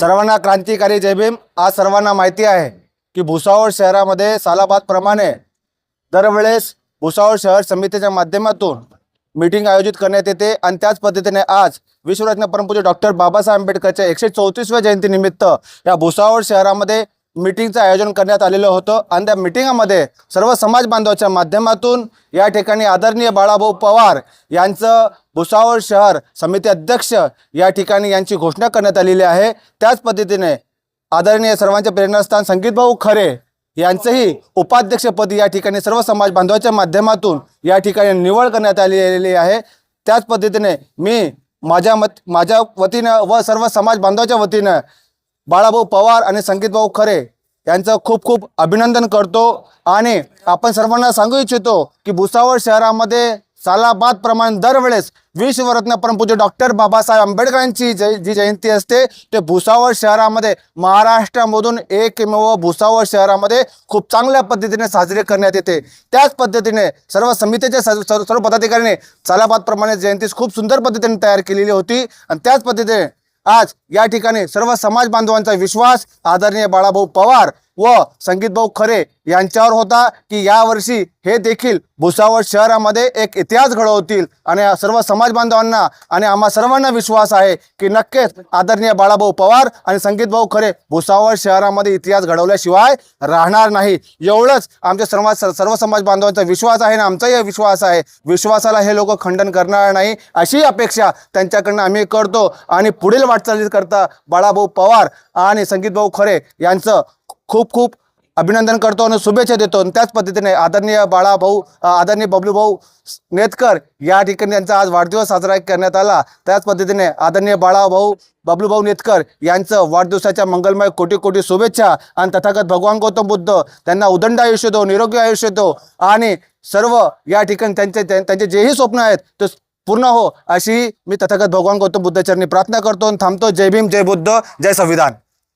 सर्वांना क्रांतिकारी जयभीम आज सर्वांना माहिती आहे की भुसावळ शहरामध्ये सालाबादप्रमाणे दरवेळेस भुसावळ शहर समितीच्या माध्यमातून मीटिंग आयोजित करण्यात येते आणि त्याच पद्धतीने आज विश्वरत्न परमपूज्य डॉक्टर बाबासाहेब आंबेडकरच्या एकशे चौतीसव्या जयंतीनिमित्त या भुसावळ शहरामध्ये मीटिंगचं आयोजन करण्यात आलेलं होतं. आणि त्या मिटिंगामध्ये सर्व समाज बांधवाच्या माध्यमातून या ठिकाणी आदरणीय बाळाभाऊ पवार यांचं भुसावळ शहर समिती अध्यक्ष या ठिकाणी यांची घोषणा करण्यात आलेली आहे. त्याच पद्धतीने आदरणीय सर्वांचे प्रेरणास्थान संगीतभाऊ खरे यांचंही उपाध्यक्षपदी या ठिकाणी सर्व समाज बांधवाच्या माध्यमातून या ठिकाणी निवड करण्यात आलेली आहे. त्याच पद्धतीने मी माझ्या मत माझ्या वतीनं व सर्व समाज बांधवाच्या वतीनं बाळाभाऊ पवार आणि संगीतभाऊ खरे यांचं खूप खूप अभिनंदन करतो. आणि आपण सर्वांना सांगू इच्छितो की भुसावळ शहरामध्ये सालाबाद प्रमाण दरवेळेस विश्वरत्न परमपूज्य डॉक्टर बाबासाहेब आंबेडकरांची जय जी जयंती असते ते भुसावळ शहरामध्ये महाराष्ट्रामधून एकमेव भुसावळ शहरामध्ये खूप चांगल्या पद्धतीने साजरे करण्यात येते. त्याच पद्धतीने सर्व समितीचे सर्व सर्व सर्व पदाधिकाऱ्यांनी सालाबादप्रमाणे जयंती खूप सुंदर पद्धतीने तयार केलेली होती. आणि त्याच पद्धतीने आज या ठिकाणी सर्व समाज बांधवांचा विश्वास आदरणीय बाळाभाऊ पवार व संगीतभाऊ खरे यांच्यावर होता की यावर्षी हे देखील भुसावळ शहरामध्ये एक इतिहास घडवतील. आणि या सर्व समाज बांधवांना आणि आम्हा सर्वांना विश्वास आहे की नक्कीच आदरणीय बाळाभाऊ पवार आणि संगीतभाऊ खरे भुसावळ शहरामध्ये इतिहास घडवल्याशिवाय राहणार नाही. एवढंच आमच्या सर्व सर्व समाज बांधवांचा विश्वास आहे आणि आमचाही विश्वास आहे. विश्वासाला हे लोक खंडन करणार नाही अशी अपेक्षा त्यांच्याकडनं आम्ही करतो. आणि पुढील वाटचालीकरता बाळाभाऊ पवार आणि संगीतभाऊ खरे यांचं खूप खूप अभिनंदन करतो आणि शुभेच्छा देतो. आणि त्याच पद्धतीने आदरणीय बाळाभाऊ आदरणीय बबलूभाऊ नेतकर या ठिकाणी त्यांचा आज वाढदिवस साजरा करण्यात आला. त्याच पद्धतीने आदरणीय बाळाभाऊ बबलूभाऊ नेतकर यांचं वाढदिवसाच्या मंगलमय कोटी कोटी शुभेच्छा आणि तथागत भगवान गौतम बुद्ध त्यांना उदंड आयुष्य दो निरोगी आयुष्य दो आणि सर्व या ठिकाणी त्यांचे त्यां- त्यांचे जेही स्वप्न आहेत ते पूर्ण हो अशी मी तथागत भगवान गौतम बुद्धाचरणी प्रार्थना करतो आणि थांबतो. जय भीम जय बुद्ध जय संविधान.